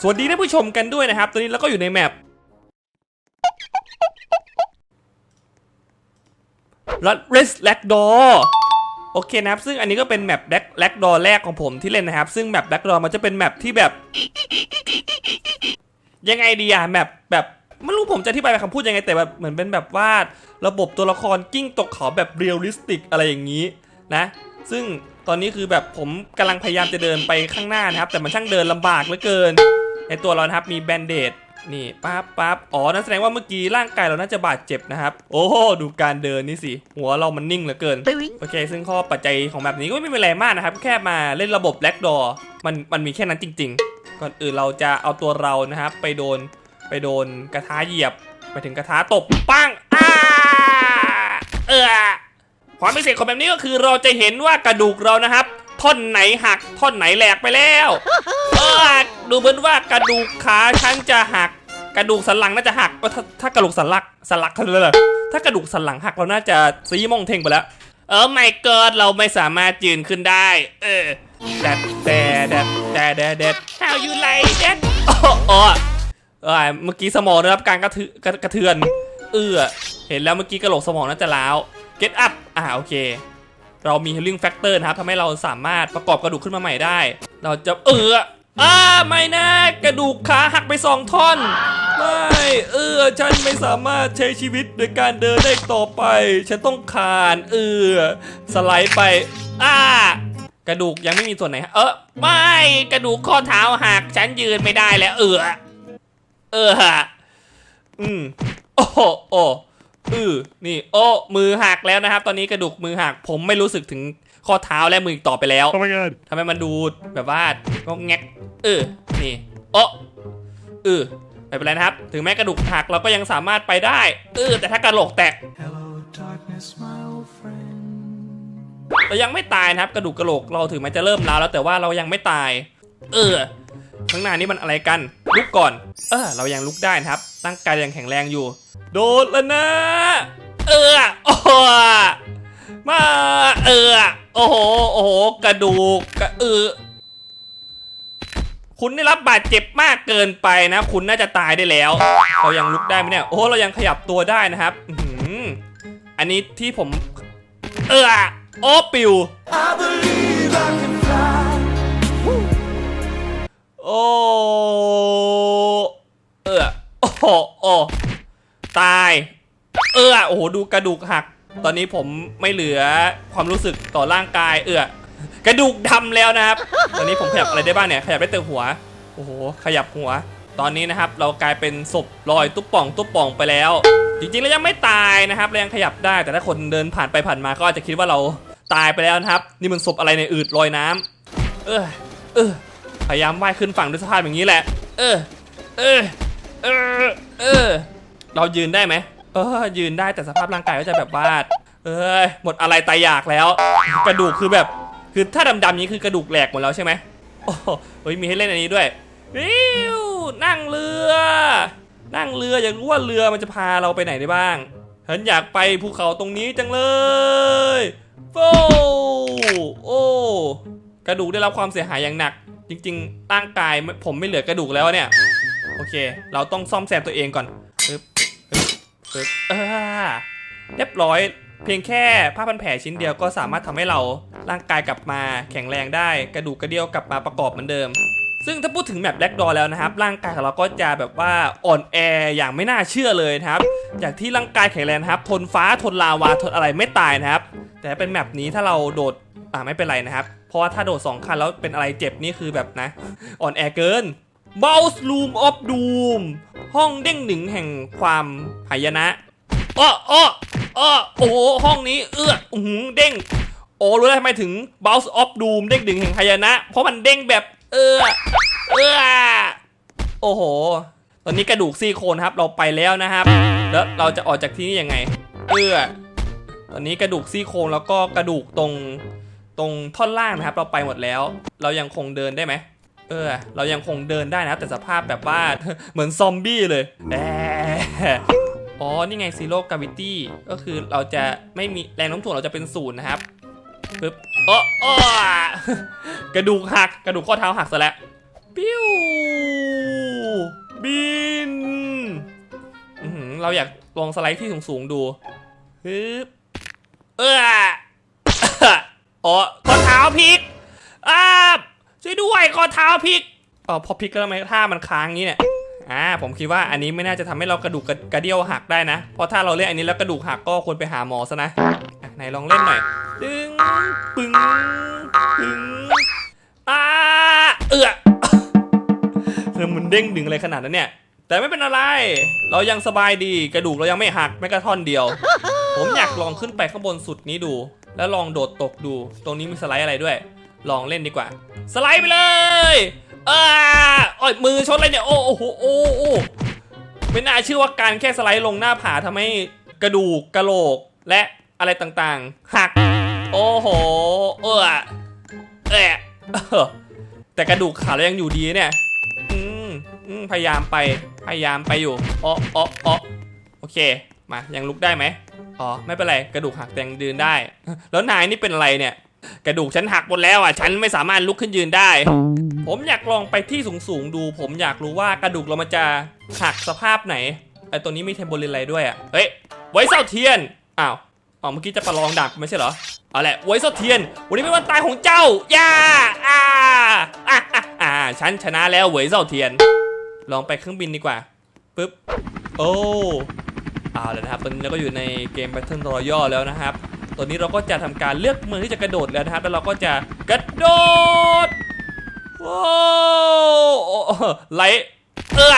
สวัสดีท่านผู้ชมกันด้วยนะครับ ตอนนี้เราก็อยู่ในแมปรัดเรสแลกดอโอเคนะครับ ซึ่งอันนี้ก็เป็นแมปแลกแลกดอแรกของผมที่เล่นนะครับ ซึ่งแมปแลกดอมันจะเป็นแมปที่แบบ ยังไงดีอะแมปแบบไม่รู้ผมจะอธิบายเป็นคำพูดยังไงแต่แบบเหมือนเป็นแบบว่า ระบบตัวละครกิ้งตกเขาแบบเรียลลิสติกอะไรอย่างนี้นะ ซึ่งตอนนี้คือแบบผมกำลังพยายามจะเดินไปข้างหน้านะครับ แต่มันช่างเดินลำบากเหลือเกิน ในตัวเรานะครับมีแบนเดดนี่ปั๊บปั๊บอ๋อนั่นแสดงว่าเมื่อกี้ร่างกายเราน่าจะบาดเจ็บนะครับ โอ้โหดูการเดินนี่สิ หัวเรามันนิ่งเหลือเกิน โอเค ซึ่งข้อปัจจัยของแบบนี้ก็ไม่เป็นไรมากนะครับ แค่มาเล่นระบบแลกดอมันมันมีแค่นั้นจริง ๆ ก่อนอื่นเราจะเอาตัวเรานะครับ ไปโดนไปโดนกระทะเหยียบ ไปถึงกระทะตบปังอ้าเออ ความพิเศษของแบบนี้ก็คือเราจะเห็นว่ากระดูกเรานะครับท่อนไหนหักท่อนไหนแหลกไปแล้วเออดูเหมือนว่ากระดูกขาฉันจะหัก กระดูกสันหลังน่าจะหักก็ถ้าถ้ากระดูกสันหลักสันหลักเขาเลยถ้ากระดูกสันหลังหักเราน่าจะซีมองเทงไปแล้ว เออไม่เกิดเราไม่สามารถยืนขึ้นได้ เออแดดแดดแดดแดดแดดแดด how you like that อ๋ออ๋อเมื่อกี้สมองได้รับการกระเทือกระกระเทือนเออเห็นแล้วเมื่อกี้กระโหลกสมองน่าจะล้าว get up อ่าโอเค เรามี healing factor นะครับทำให้เราสามารถประกอบกระดูกขึ้นมาใหม่ได้ เราจะเอออ่าไม่นะ กระดูกขาหักไปสองท่อน ไม่เออฉันไม่สามารถใช้ชีวิตโดยการเดินได้ต่อไป ฉันต้องคานเออสไลด์ไปอ่ากระดูกยังไม่มีส่วนไหน เออไม่กระดูกข้อเท้าหักฉันยืนไม่ได้แล้ว เออเออฮะอืมโอ้โหโอ้เออนี่โอ้มือหักแล้วนะครับ ตอนนี้กระดูกมือหักผมไม่รู้สึกถึงข้อเท้าและมืออีกต่อไปแล้ว Oh my god. ทำไมมันดูแบบว่าก็แงกเออนี่โอ้เออไม่เป็นไรนะครับ ถึงแม้กระดูกหักเราก็ยังสามารถไปได้เออแต่ถ้ากระโหลกแตก Hello, darkness, my old friend. เรายังไม่ตายนะครับ กระดูกกระโหลกเราถึงแม้จะเริ่มร้าวแล้วแต่ว่าเรายังไม่ตาย เออข้างหน้านี่มันอะไรกันลุกก่อน เออ เรายังลุกได้นะครับร่างกายยังแข็งแรงอยู่ โดดแล้วนะ เออโอ้มาเออโอ้โหโอ้โหกระดูกกระเออคุณได้รับบาดเจ็บมากเกินไปนะ คุณน่าจะตายได้แล้ว เรายังลุกได้ไหมเนี่ย โอ้เรายังขยับตัวได้นะครับอืออันนี้ที่ผม เออโอ้ปิวโอ้เออโอ้โอ้ ตาย เออโอ้โหดูกระดูกหัก ตอนนี้ผมไม่เหลือความรู้สึกต่อร่างกาย เออกระดูกดำแล้วนะครับ ตอนนี้ผมขยับอะไรได้บ้างเนี่ยขยับได้แต่หัวโอ้โหขยับหัว ตอนนี้นะครับเรากลายเป็นศพลอยตุ๊บป่องตุ๊บป่องไปแล้ว จริงๆแล้วยังไม่ตายนะครับเรายังขยับได้ แต่ถ้าคนเดินผ่านไปผ่านมาก็อาจจะคิดว่าเราตายไปแล้วนะครับ นี่มันศพอะไรในยอืดลอยน้ำเออเออพยายามว่ายขึ้นฝั่งด้วยสภาพอย่างนี้แหละ เออ เออ เออ เออ เรายืนได้ไหมเออ ยืนได้แต่สภาพร่างกายก็จะแบบว่าเอ้ยหมดอะไรตายอยากแล้ว กระดูกคือแบบ คือถ้าดำๆนี้คือกระดูกแหลกหมดแล้วใช่ไหมโอ้โหเฮ้ยมีให้เล่นอันนี้ด้วยวิวนั่งเรือ นั่งเรืออยากรู้ว่าเรือมันจะพาเราไปไหนได้บ้างฉันอยากไปภูเขาตรงนี้จังเลยโอ้โอ้กระดูกได้รับความเสียหายอย่างหนัก จริงๆร่างกายผมไม่เหลือกระดูกแล้วเนี่ย โอเค เราต้องซ่อมแซมตัวเองก่อน ปึ๊บเออเรียบร้อย เพียงแค่ผ้าพันแผลชิ้นเดียวก็สามารถทำให้เราร่างกายกลับมาแข็งแรงได้ กระดูกกระเดี่ยวกลับมาประกอบเหมือนเดิม ซึ่งถ้าพูดถึงแมปแบล็กดอแล้วนะครับ ร่างกายของเราก็จะแบบว่าอ่อนแออย่างไม่น่าเชื่อเลยนะครับจากที่ร่างกายแข็งแรงครับทนฟ้าทนลาวาทนอะไรไม่ตายนะครับ แต่เป็นแมปนี้ถ้าเราโดดอ่าไม่เป็นไรนะครับ เพราะว่าถ้าโดดสองคันแล้วเป็นอะไรเจ็บนี่คือแบบนะ อ่อนแอเกิน Mouse Room of Doom ห้องเด้งหนึ่งแห่งความหายนะอ้ออ้ออ้อโอ้โห ห้องนี้เอื้ออือหือเด้ง โอ้รู้แล้วทำไมถึง Bounce of Doom เด้งดึงแห่งหายนะ เพราะมันเด้งแบบเออเออโอ้โห ตอนนี้กระดูกซี่โครงครับ เราไปแล้วนะครับ แล้วเราจะออกจากที่นี่ยังไง เออตอนนี้กระดูกซี่โครงแล้วก็กระดูกตรงตรงท่อนล่างนะครับ เราไปหมดแล้ว เรายังคงเดินได้ไหม เออ เรายังคงเดินได้นะครับแต่สภาพแบบว่าเหมือนซอมบี้เลยแอะอ๋อ นี่ไงซีโร่กาวิตี้ก็คือเราจะไม่มีแรงโน้มถ่วงเราจะเป็นศูนย์นะครับปึ๊บโอ้โอกระดูกหักกระดูกข้อเท้าหักซะแล้วปิ้วบินเราอยากลองสไลด์ที่สูงๆดูฮึบเอออ๋อข้อเท้าพลิกอ้า ช่วยด้วยข้อเท้าพลิกอ๋อพอพลิกแล้วทำไมท่ามันค้างงี้เนี่ยอ่าผมคิดว่าอันนี้ไม่น่าจะทำให้เรากระดูกกระเดี่ยวหักได้นะ เพราะถ้าเราเล่นอันนี้แล้วกระดูกหักก็ควรไปหาหมอซะนะไหนลองเล่นหน่อย ดึงปึ้งปึ้งอ่าเอือเธอมันเด้งดึงอะไรขนาดนั้นเนี่ย แต่ไม่เป็นอะไร เรายังสบายดีกระดูกเรายังไม่หักแม้กระท่อนเดียว ผมอยากลองขึ้นไปข้างบนสุดนี้ดู แล้วลองโดดตกดู ตรงนี้มีสไลด์อะไรด้วย ลองเล่นดีกว่า สไลด์ไปเลยอ่าอ้ยมือชนอะไรเนี่ย โอ้โหโอ้โอ้ไม่น่าเชื่อว่าการแค่สไลด์ลงหน้าผาทำให้กระดูกกระโหลกและอะไรต่างๆ หัก โอ้โห เออเอะเออแต่กระดูกขาเรายังอยู่ดีเนี่ยอืมอืมพยายามไป พยายามไปอยู่อ๋ออ๋ออ๋อโอเค มา ยังลุกได้ไหมอ๋อ ไม่เป็นไร กระดูกหักแต่ยังยืนได้ แล้วนายนี่เป็นอะไรเนี่ย กระดูกฉันหักหมดแล้วอะ ฉันไม่สามารถลุกขึ้นยืนได้ ผมอยากลองไปที่สูงๆดู ผมอยากรู้ว่ากระดูกเรามันจะหักสภาพไหนไอตัวนี้มีเทมโบลินอะไรด้วยอะ เฮ้ย ไว้เศร้าเทียน อ้าว อ๋อ เมื่อกี้จะประลองดาบไม่ใช่เหรอ เอาแหละ ไว้เศร้าเทียน วันนี้เป็นวันตายของเจ้า ย่า อ่าอ่าอ่าฉันชนะแล้วเหวยเศร้าเทียน ลองไปเครื่องบินดีกว่า ปึ๊บ โอ้เอาเลยนะครับ ตอนนี้เราก็อยู่ในเกม Battle Royale แล้วนะครับ ตอนนี้เราก็จะทำการเลือกเมืองที่จะกระโดดแล้วนะครับ แล้วเราก็จะกระโดดว้าวโอ้ไหลเออ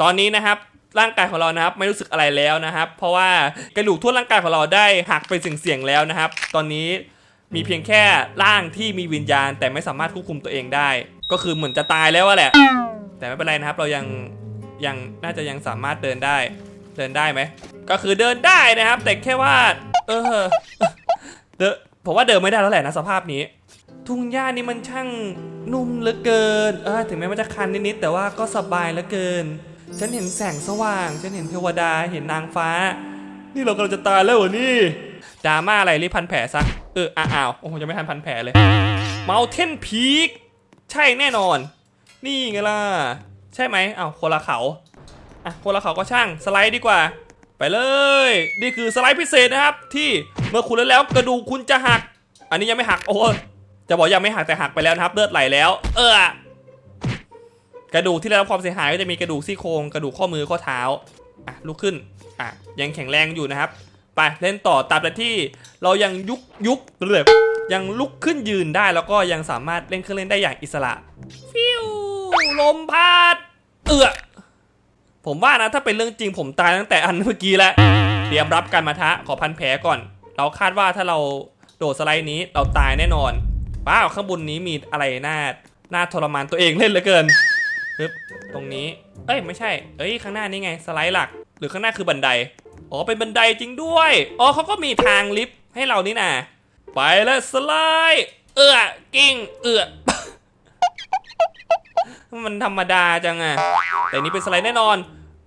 ตอนนี้นะครับร่างกายของเรานะครับ ไม่รู้สึกอะไรแล้วนะครับ เพราะว่ากระดูกทั่วร่างกายของเราได้หักไปเสี่ยงๆแล้วนะครับ ตอนนี้มีเพียงแค่ร่างที่มีวิญญาณ แต่ไม่สามารถควบคุมตัวเองได้ ก็คือเหมือนจะตายแล้วแหละ แต่ไม่เป็นไรนะครับ เรายังยังน่าจะยังสามารถเดินได้ เดินได้ไหม ก็คือเดินได้นะครับ แต่แค่ว่า เออเดนผมว่าเดินไม่ได้แล้วแหละนะสภาพนี้ ทุ่งหญ้านี่มันช่างนุ่มเหลือเกิน เออถึงแม้มันจะคันนิดๆแต่ว่าก็สบายเหลือเกิน ฉันเห็นแสงสว่าง ฉันเห็นเทวดาเห็นนางฟ้า นี่เรากำลังจะตายแล้วเหรอนี่ดราม่าอะไรรีบพันแผลซะเอออ้าวโอ้โหยังไม่ทันพันแผลเลยเมาเทนพีคใช่แน่นอน นี่ไงล่ะ ใช่ไหมอ้าวคนละเขา อะคนละเขาก็ช่างสไลด์ดีกว่า ไปเลย นี่คือสไลด์พิเศษนะครับ ที่เมื่อคุณเล่นแล้วกระดูกคุณจะหัก อันนี้ยังไม่หักโอ้จะบอกยังไม่หักแต่หักไปแล้วนะครับเลือดไหลแล้ว เออกระดูกที่ได้รับความเสียหายก็จะมีกระดูกซี่โครงกระดูกข้อมือข้อเท้าอะลุกขึ้นอะยังแข็งแรงอยู่นะครับไปเล่นต่อตามแต่ที่เรายังยุกยุกเลยยังลุกขึ้นยืนได้แล้วก็ยังสามารถเล่นเครื่องเล่นได้อย่างอิสระ ฟิวลมพัด เอือ ผมว่านะถ้าเป็นเรื่องจริงผมตายตั้งแต่อันเมื่อกี้แล้วเตรียมรับการมาทะขอพันแผลก่อน เราคาดว่าถ้าเราโดดสไลด์นี้เราตายแน่นอนว้าวข้างบนนี้มีอะไรน่าน่าทรมานตัวเองเล่นเหลือเกินปึ๊บตรงนี้ เอ้ยไม่ใช่ เอ้ยข้างหน้านี่ไงสไลด์หลัก หรือข้างหน้าคือบันไดอ๋อเป็นบันไดจริงด้วยอ๋อเขาก็มีทางลิฟต์ให้เรานี่นะไปแล้วสไลด์ เอื้อกิ้งเอื้อ มันธรรมดาจังอะแต่นี่เป็นสไลด์แน่นอน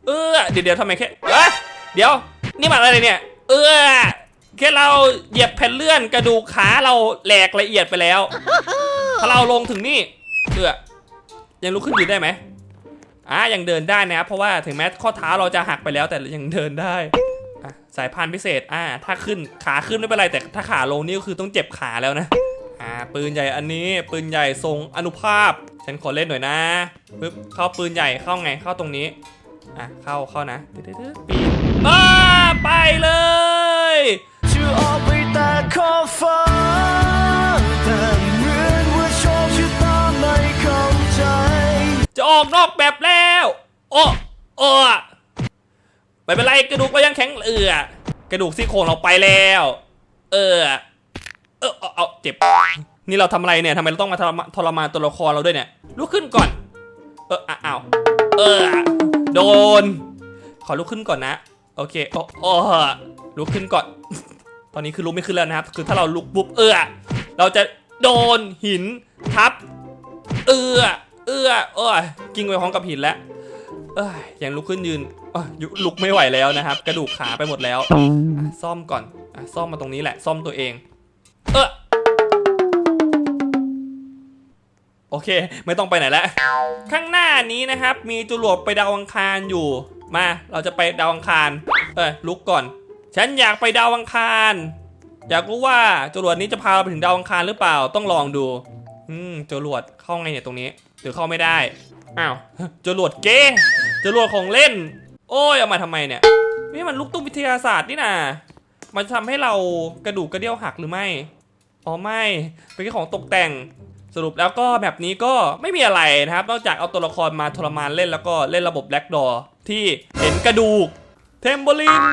เออเดี๋ยวเดี๋ยวทำไมแค่เอ้ยเดี๋ยว นี่มันอะไรเนี่ย เออแค่เราเหยียบแผ่นเลื่อนกระดูกขาเราแหลกละเอียดไปแล้ว ถ้าเราลงถึงนี่เออยังลุกขึ้นยืนได้ไหมอะยังเดินได้นะครับเพราะว่าถึงแม้ข้อเท้าเราจะหักไปแล้วแต่ยังเดินได้อะสายพานพิเศษ อ่า ถ้าขึ้นขาขึ้นไม่เป็นไรแต่ถ้าขาลงนี่ก็คือต้องเจ็บขาแล้วนะ อ่าปืนใหญ่อันนี้ปืนใหญ่ทรงอนุภาพ ฉันขอเล่นหน่อยนะปึ๊บเข้าปืนใหญ่เข้าไงเข้าตรงนี้อะเข้าเข้านะตึ๊ดตึ๊ดตึ๊ดปีนอ้าไปเลยจะออกไปแต่ขอบฟ้าแต่เหมือนว่าโชคชะตาไม่เข้าใจ จะออกนอกแบบแล้วโอ้โอ้ไม่เป็นไรกระดูกเรายังแข็งเอือกระดูกซี่โครงเราไปแล้ว เออ เออเอาเอาเจ็บ นี่เราทำอะไรเนี่ยทำไมเราต้องมาทรมานทรมานตัวละครเราด้วยเนี่ยลุกขึ้นก่อน เออเอ้าวเออโดน ขอลุกขึ้นก่อนนะ โอเคโอ้อลุกขึ้นก่อน ตอนนี้คือลุกไม่ขึ้นแล้วนะครับ คือถ้าเราลุกปุ๊บเออเราจะโดนหินทับ เออเออโอ้ยกิ้งไปพร้อมกับหินแล้วเอ้ยยังลุกขึ้นยืนอยยุลุกไม่ไหวแล้วนะครับ กระดูกขาไปหมดแล้ว ซ่อมก่อนอซ่อมมาตรงนี้แหละ ซ่อมตัวเอง เออโอเค ไม่ต้องไปไหนแล้ว ข้างหน้านี้นะครับ มีจรวดไปดาวอังคารอยู่ มา เราจะไปดาวอังคาร เอ้ยลุกก่อน ฉันอยากไปดาวอังคาร อยากรู้ว่าจรวดนี้จะพาเราไปถึงดาวอังคารหรือเปล่า ต้องลองดู อืมจรวดเข้าไงเนี่ยตรงนี้หรือเข้าไม่ได้ อ้าวจรวดเก้จรวดของเล่น โอ้ยเอามาทำไมเนี่ย นี่มันลูกตุ้มวิทยาศาสตร์นี่นะมันจะทำให้เรากระดูกกระเดี่ยวหักหรือไม่ อ๋อไม่เป็นแค่ของตกแต่งสรุปแล้วก็แบบนี้ก็ไม่มีอะไรนะครับ นอกจากเอาตัวละครมาทรมานเล่นแล้วก็เล่นระบบแบล็กดอที่เห็นกระดูกเทมโบลิน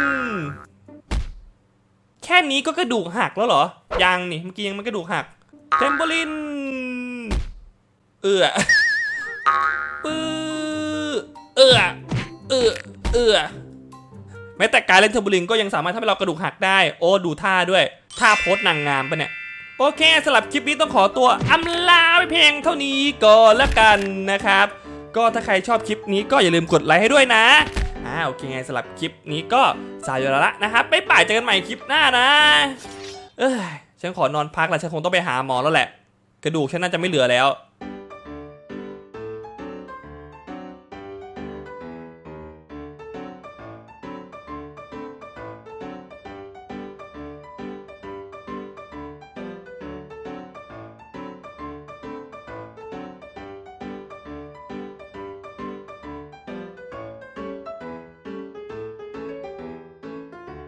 แค่นี้ก็กระดูกหักแล้วเหรอ ยังนี่เมื่อกี้ยังไม่กระดูกหักเทมโบลิน เอือปื้อเอือเอือเอือแม้แต่การเล่นเทมโบลินก็ยังสามารถทำให้เรากระดูกหักได้ โอ้ดูท่าด้วย ท่าโพสนางงามปะเนี่ย โอเคสำหรับคลิปนี้ต้องขอตัวอำลาไปเพียงเท่านี้ก่อนละกันนะครับ ก็ถ้าใครชอบคลิปนี้ก็อย่าลืมกดไลค์ให้ด้วยนะอ่าโอเคไงสำหรับคลิปนี้ก็สายอยู่แล้วละนะครับไปป่ายเจอกันใหม่คลิปหน้านะ เอ้ยฉันขอนอนพักแล้วฉันคงต้องไปหาหมอแล้วแหละ กระดูกฉันน่าจะไม่เหลือแล้ว